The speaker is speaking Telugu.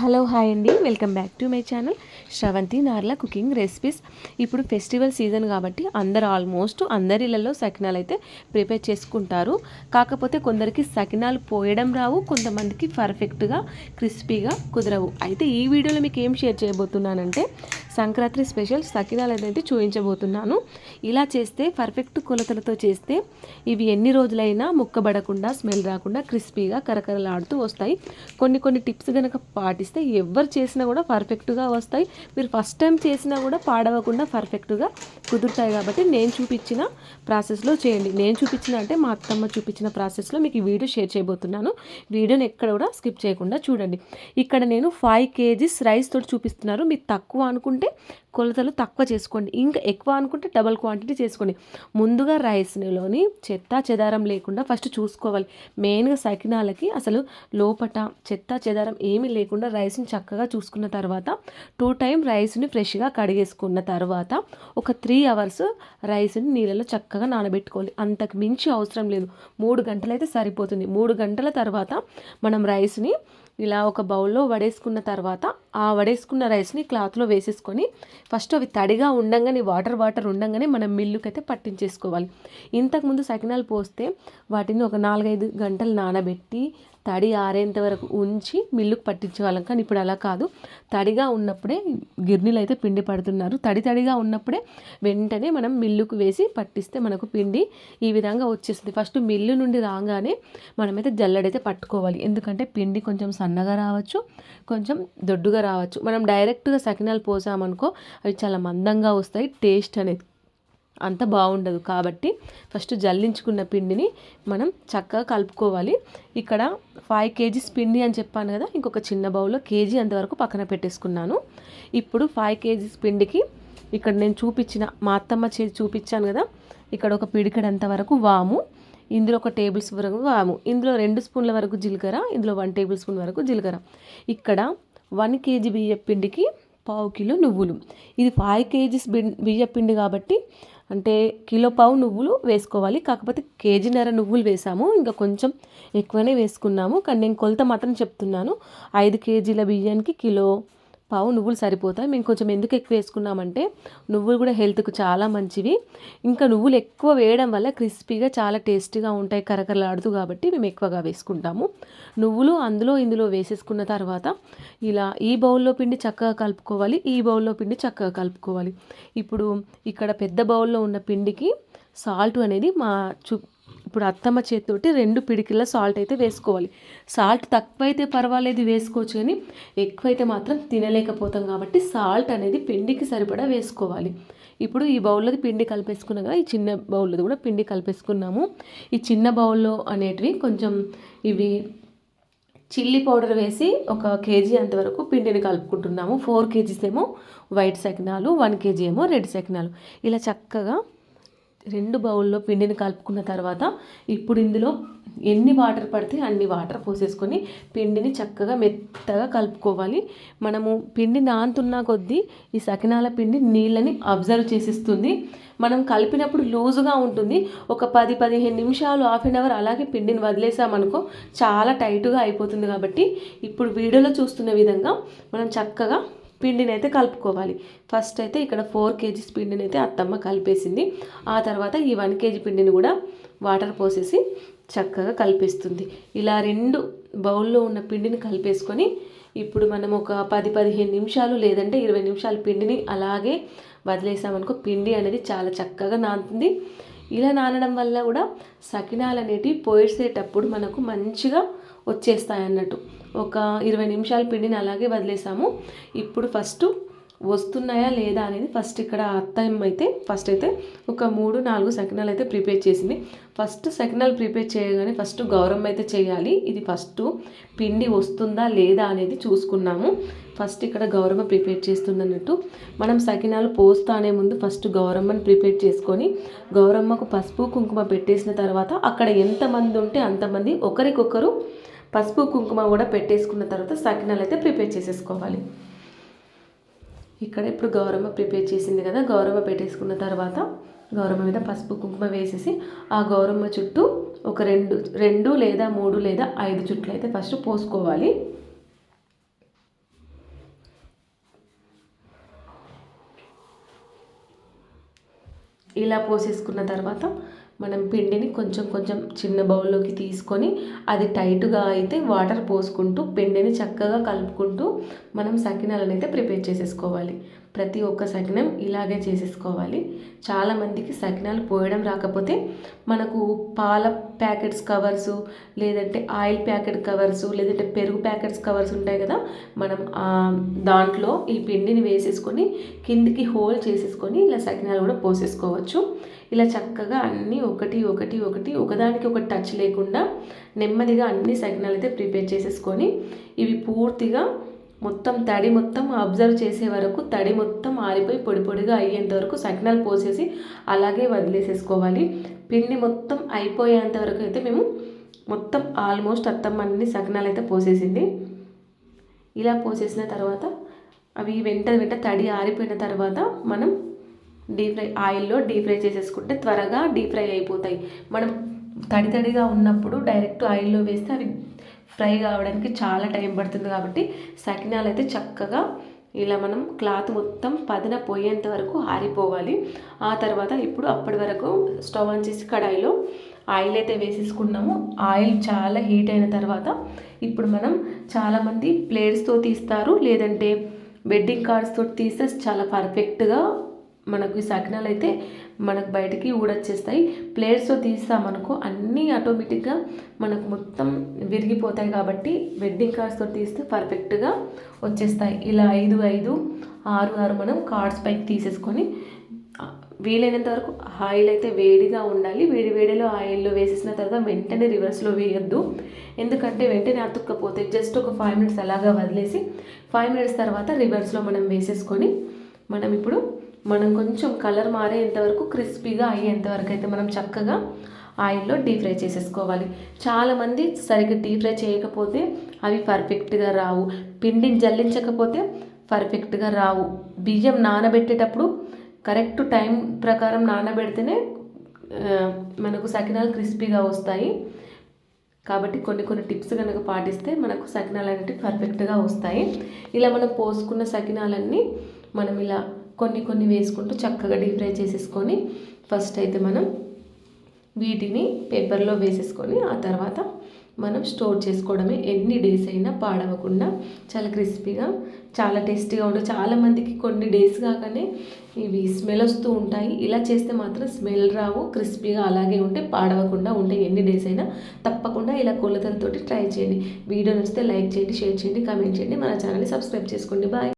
హలో హాయ్ అండి. Welcome back to my channel. Sravanthi Narla cooking recipes. ఇప్పుడు ఫెస్టివల్ సీజన్ కాబట్టి అందరు ఆల్మోస్ట్ అందరిలలో సకినాలు అయితే ప్రిపేర్ చేసుకుంటారు. కాకపోతే కొందరికి సకినాలు పోయడం రావు కొంతమందికి పర్ఫెక్ట్గా క్రిస్పీగా కుదరవు. అయితే ఈ వీడియోలో మీకు ఏం షేర్ చేయబోతున్నానంటే సంక్రాంతి స్పెషల్ సకినాలు అనేది చూపించబోతున్నాను. ఇలా చేస్తే పర్ఫెక్ట్ కొలతలతో చేస్తే ఇవి ఎన్ని రోజులైనా ముక్కబడకుండా స్మెల్ రాకుండా క్రిస్పీగా కరకరలాడుతూ వస్తాయి. కొన్ని కొన్ని టిప్స్ కనుక పాటిస్తే ఎవరు చేసినా కూడా పర్ఫెక్ట్గా వస్తాయి. మీరు ఫస్ట్ టైం చేసినా కూడా పాడవకుండా పర్ఫెక్ట్గా కుదురుతాయి కాబట్టి నేను చూపించిన ప్రాసెస్లో చేయండి. నేను చూపించిన అంటే మా అత్తమ్మ చూపించిన ప్రాసెస్లో మీకు ఈ వీడియో షేర్ చేయబోతున్నాను. వీడియోని ఎక్కడ కూడా స్కిప్ చేయకుండా చూడండి. ఇక్కడ నేను ఫైవ్ కేజీస్ రైస్ తోటి చూపిస్తున్నారు. మీరు తక్కువ అనుకుంటే కొలతలు తక్కువ చేసుకోండి. ఇంకా ఎక్కువ అనుకుంటే డబల్ క్వాంటిటీ చేసుకోండి. ముందుగా రైస్లోని చెత్త చెదారం లేకుండా ఫస్ట్ చూసుకోవాలి. మెయిన్గా సకినాలకి అసలు లోపట చెత్త చెదారం ఏమీ లేకుండా రైస్ని చక్కగా చూసుకున్న తర్వాత టూ టైం రైస్ని ఫ్రెష్గా కడిగేసుకున్న తర్వాత ఒక త్రీ అవర్స్ రైస్ని నీళ్ళలో చక్కగా నానబెట్టుకోవాలి. అంతకు మించి అవసరం లేదు. మూడు గంటలైతే సరిపోతుంది. మూడు గంటల తర్వాత మనం రైస్ని ఇలా ఒక బౌల్లో వడేసుకున్న తర్వాత ఆ వడేసుకున్న రైస్ని క్లాత్లో వేసేసుకొని ఫస్ట్ అవి తడిగా ఉండంగానే వాటర్ వాటర్ ఉండంగానే మనం మిల్లుకైతే పట్టించేసుకోవాలి. ఇంతకుముందు సకినాలు పోస్తే వాటిని ఒక నాలుగైదు గంటలు నానబెట్టి తడి ఆరేంత వరకు ఉంచి మిల్లుకు పట్టించేవాళ్ళం. కానీ ఇప్పుడు అలా కాదు. తడిగా ఉన్నప్పుడే గిర్నీలు అయితే పిండి పడుతున్నారు. తడి తడిగా ఉన్నప్పుడే వెంటనే మనం మిల్లుకు వేసి పట్టిస్తే మనకు పిండి ఈ విధంగా వచ్చేస్తుంది. ఫస్ట్ మిల్లు నుండి రాగానే మనమైతే జల్లడైతే పట్టుకోవాలి. ఎందుకంటే పిండి కొంచెం సన్నగా రావచ్చు కొంచెం దొడ్డుగా రావచ్చు. మనం డైరెక్ట్గా సకినాలు పోసామనుకో అవి చాలా మందంగా వస్తాయి. టేస్ట్ అనేది అంత బాగుండదు. కాబట్టి ఫస్ట్ జల్లించుకున్న పిండిని మనం చక్కగా కలుపుకోవాలి. ఇక్కడ ఫైవ్ కేజీస్ పిండి అని చెప్పాను కదా ఇంకొక చిన్న బౌల్లో కేజీ అంతవరకు పక్కన పెట్టేసుకున్నాను. ఇప్పుడు ఫైవ్ కేజీస్ పిండికి ఇక్కడ నేను చూపించిన మా అత్తమ్మ చేసి చూపించాను కదా ఇక్కడ ఒక పిడికడంత వరకు వాము ఇందులో ఒక టేబుల్ స్పూన్ వరకు వాము ఇందులో రెండు స్పూన్ల వరకు జీలకర్ర ఇందులో వన్ టేబుల్ స్పూన్ వరకు జీలకర్ర. ఇక్కడ వన్ కేజీ బియ్య పిండికి పావు కిలో నువ్వులు. ఇది ఫైవ్ కేజీస్ బియ్యపిండి కాబట్టి అంటే కిలో పావు నువ్వులు వేసుకోవాలి. కాకపోతే కేజీన్నర నువ్వులు వేసాము. ఇంకా కొంచెం ఎక్కువనే వేసుకున్నాము. కానీ నేను కొలత మాత్రం చెప్తున్నాను. ఐదు కేజీల బియ్యానికి కిలో పావు నువ్వులు సరిపోతాయి. మేము కొంచెం ఎందుకు ఎక్కువ వేసుకున్నామంటే నువ్వులు కూడా హెల్త్కు చాలా మంచివి. ఇంకా నువ్వులు ఎక్కువ వేయడం వల్ల క్రిస్పీగా చాలా టేస్టీగా ఉంటాయి. కరకరలాడుతూ కాబట్టి మేము ఎక్కువగా వేసుకుంటాము. నువ్వులు అందులో ఇందులో వేసేసుకున్న తర్వాత ఇలా ఈ బౌల్లో పిండి చక్కగా కలుపుకోవాలి. ఈ బౌల్లో పిండి చక్కగా కలుపుకోవాలి. ఇప్పుడు ఇక్కడ పెద్ద బౌల్లో ఉన్న పిండికి సాల్ట్ అనేది మా చు ఇప్పుడు అత్తమ్మ చేతితోటి రెండు పిడికిల సాల్ట్ అయితే వేసుకోవాలి. సాల్ట్ తక్కువైతే పర్వాలేదు వేసుకోవచ్చు కానీ ఎక్కువైతే మాత్రం తినలేకపోతాం కాబట్టి సాల్ట్ అనేది పిండికి సరిపడా వేసుకోవాలి. ఇప్పుడు ఈ బౌల్లోది పిండి కలిపేసుకున్నాం కదా ఈ చిన్న బౌల్లోది కూడా పిండి కలిపేసుకున్నాము. ఈ చిన్న బౌల్లో అనేటివి కొంచెం ఇవి చిల్లీ పౌడర్ వేసి ఒక కేజీ అంతవరకు పిండిని కలుపుకుంటున్నాము. ఫోర్ కేజీస్ ఏమో వైట్ సెకనాలు వన్ కేజీ ఏమో రెడ్ సెకనాలు ఇలా చక్కగా రెండు బౌల్లో పిండిని కలుపుకున్న తర్వాత ఇప్పుడు ఇందులో ఎన్ని వాటర్ పడితే అన్ని వాటర్ పోసేసుకొని పిండిని చక్కగా మెత్తగా కలుపుకోవాలి. మనము పిండి నానుతున్న కొద్దీ ఈ సకినాల పిండి నీళ్ళని అబ్జర్వ్ చేసిస్తుంది. మనం కలిపినప్పుడు లూజుగా ఉంటుంది. ఒక పది పదిహేను నిమిషాలు హాఫ్ అన్ అవర్ అలాగే పిండిని వదిలేసామనుకో చాలా టైట్గా అయిపోతుంది కాబట్టి ఇప్పుడు వీడియోలో చూస్తున్న విధంగా మనం చక్కగా పిండిని అయితే కలుపుకోవాలి. ఫస్ట్ అయితే ఇక్కడ ఫోర్ కేజీస్ పిండిని అయితే అత్తమ్మ కలిపేసింది. ఆ తర్వాత ఈ వన్ కేజీ పిండిని కూడా వాటర్ పోసేసి చక్కగా కలిపేస్తుంది. ఇలా రెండు బౌల్లో ఉన్న పిండిని కలిపేసుకొని ఇప్పుడు మనం ఒక పది పదిహేను నిమిషాలు లేదంటే ఇరవై నిమిషాలు పిండిని అలాగే వదిలేసామనుకో పిండి అనేది చాలా చక్కగా నానుతుంది. ఇలా నానడం వల్ల కూడా సకినాలు అనేటివి పోయేసేటప్పుడు మనకు మంచిగా వచ్చేస్తాయి అన్నట్టు ఒక ఇరవై నిమిషాల పిండిని అలాగే వదిలేసాము. ఇప్పుడు ఫస్ట్ వస్తున్నాయా లేదా అనేది ఫస్ట్ ఇక్కడ అత్తమ్మ అయితే ఫస్ట్ అయితే ఒక మూడు నాలుగు సకినాలు అయితే ప్రిపేర్ చేసింది. ఫస్ట్ సకినాలు ప్రిపేర్ చేయగానే ఫస్ట్ గౌరవం అయితే చేయాలి. ఇది ఫస్ట్ పిండి వస్తుందా లేదా అనేది చూసుకున్నాము. ఫస్ట్ ఇక్కడ గౌరమ్మ ప్రిపేర్ చేస్తుందన్నట్టు. మనం సకినాలు పోస్తానే ముందు ఫస్ట్ గౌరమ్మని ప్రిపేర్ చేసుకొని గౌరమ్మకు పసుపు కుంకుమ పెట్టేసిన తర్వాత అక్కడ ఎంతమంది ఉంటే అంతమంది ఒకరికొకరు పసుపు కుంకుమ కూడా పెట్టేసుకున్న తర్వాత సకినాలు అయితే ప్రిపేర్ చేసేసుకోవాలి. ఇక్కడ ఇప్పుడు గౌరమ్మ ప్రిపేర్ చేసింది కదా గౌరమ్మ పెట్టేసుకున్న తర్వాత గౌరమ్మ మీద పసుపు కుంకుమ వేసేసి ఆ గౌరమ్మ చుట్టూ ఒక రెండు రెండు లేదా మూడు లేదా ఐదు చుట్లు అయితే ఫస్ట్ పోసుకోవాలి. ఇలా పోసేసుకున్న తర్వాత మనం పిండిని కొంచెం కొంచెం చిన్న బౌల్లోకి తీసుకొని అది టైట్గా అయితే వాటర్ పోసుకుంటూ పిండిని చక్కగా కలుపుకుంటూ మనం సకినాలను అయితే ప్రిపేర్ చేసేసుకోవాలి. ప్రతి ఒక్క సకినం ఇలాగే చేసేసుకోవాలి. చాలామందికి సకినాలు పోయడం రాకపోతే మనకు పాల ప్యాకెట్స్ కవర్స్ లేదంటే ఆయిల్ ప్యాకెట్ కవర్స్ లేదంటే పెరుగు ప్యాకెట్స్ కవర్స్ ఉంటాయి కదా మనం దాంట్లో ఈ పిండిని వేసేసుకొని కిందికి హోల్ చేసేసుకొని ఇలా సకినాలు కూడా పోసేసుకోవచ్చు. ఇలా చక్కగా అన్నీ ఒకటి ఒకటి ఒకటి ఒకదానికి ఒకటి టచ్ లేకుండా నెమ్మదిగా అన్ని సకినాలు అయితే ప్రిపేర్ చేసేసుకొని ఇవి పూర్తిగా మొత్తం తడి మొత్తం అబ్జర్వ్ చేసే వరకు తడి మొత్తం ఆరిపోయి పొడి పొడిగా అయ్యేంత వరకు సకినాలు పోసేసి అలాగే వదిలేసేసుకోవాలి. పిండి మొత్తం అయిపోయేంత వరకు అయితే మేము మొత్తం ఆల్మోస్ట్ అత్తమ్మ అన్ని సకినాలు అయితే పోసేసింది. ఇలా పోసేసిన తర్వాత అవి వెంట వెంట తడి ఆరిపోయిన తర్వాత మనం డీప్ ఫ్రై ఆయిల్లో డీప్ ఫ్రై చేసేసుకుంటే త్వరగా డీప్ ఫ్రై అయిపోతాయి. మనం తడి తడిగా ఉన్నప్పుడు డైరెక్ట్ ఆయిల్లో వేస్తే అవి ఫ్రై కావడానికి చాలా టైం పడుతుంది కాబట్టి సకినాలు అయితే చక్కగా ఇలా మనం క్లాత్ మొత్తం పదిన పోయేంత వరకు ఆరిపోవాలి. ఆ తర్వాత ఇప్పుడు అప్పటి వరకు స్టవ్ ఆన్ చేసి కడాయిలో ఆయిల్ అయితే వేసేసుకున్నాము. ఆయిల్ చాలా హీట్ అయిన తర్వాత ఇప్పుడు మనం చాలామంది ప్లేట్స్తో తీస్తారు. లేదంటే వెడ్డింగ్ కార్డ్స్తో తీస్తే చాలా పర్ఫెక్ట్గా మనకు ఈ సకినాలు అయితే మనకు బయటికి ఊడొచ్చేస్తాయి. ప్లేట్స్తో తీస్తామనుకో అన్నీ ఆటోమేటిక్గా మనకు మొత్తం విరిగిపోతాయి కాబట్టి వెడ్డింగ్ కార్డ్స్తో తీస్తే పర్ఫెక్ట్గా వచ్చేస్తాయి. ఇలా ఐదు ఐదు ఆరు ఆరు మనం కార్డ్స్ పైకి తీసేసుకొని వీలైనంత వరకు ఆయిల్ అయితే వేడిగా ఉండాలి. వేడి వేడిలో ఆయిల్లో వేసేసిన తర్వాత వెంటనే రివర్స్లో వేయొద్దు. ఎందుకంటే వెంటనే అతుక్కపోతే జస్ట్ ఒక ఫైవ్ మినిట్స్ అలాగా వదిలేసి ఫైవ్ మినిట్స్ తర్వాత రివర్స్లో మనం వేసేసుకొని మనం ఇప్పుడు మనం కొంచెం కలర్ మారేంతవరకు క్రిస్పీగా అయ్యేంతవరకు అయితే మనం చక్కగా ఆయిల్లో డీప్ ఫ్రై చేసేసుకోవాలి. చాలామంది సరిగ్గా డీప్ ఫ్రై చేయకపోతే అవి పర్ఫెక్ట్గా రావు. పిండిని జల్లించకపోతే పర్ఫెక్ట్గా రావు. బియ్యం నానబెట్టేటప్పుడు కరెక్ట్ టైం ప్రకారం నానబెడితేనే మనకు సకినాలు క్రిస్పీగా వస్తాయి. కాబట్టి కొన్ని కొన్ని టిప్స్ కనుక పాటిస్తే మనకు సకినాలు అనేవి పర్ఫెక్ట్గా వస్తాయి. ఇలా మనం పోసుకున్న సకినాలన్నీ మనం ఇలా కొన్ని కొన్ని వేసుకుంటూ చక్కగా డీప్ ఫ్రై చేసేసుకొని ఫస్ట్ అయితే మనం వీటిని పేపర్లో వేసేసుకొని ఆ తర్వాత మనం స్టోర్ చేసుకోవడమే. ఎన్ని డేస్ అయినా పాడవకుండా చాలా క్రిస్పీగా చాలా టేస్టీగా ఉంటుంది చాలామందికి కొన్ని డేస్ కాగానే ఇవి స్మెల్ వస్తూ ఉంటాయి. ఇలా చేస్తే మాత్రం స్మెల్ రావు క్రిస్పీగా అలాగే ఉంటే పాడవకుండా ఉంటాయి ఎన్ని డేస్ అయినా తప్పకుండా ఇలా కొలతలతోటి ట్రై చేయండి. వీడియో నచ్చితే లైక్ చేయండి షేర్ చేయండి కామెంట్ చేయండి. మన ఛానల్ని సబ్స్క్రైబ్ చేసుకోండి. బాయ్.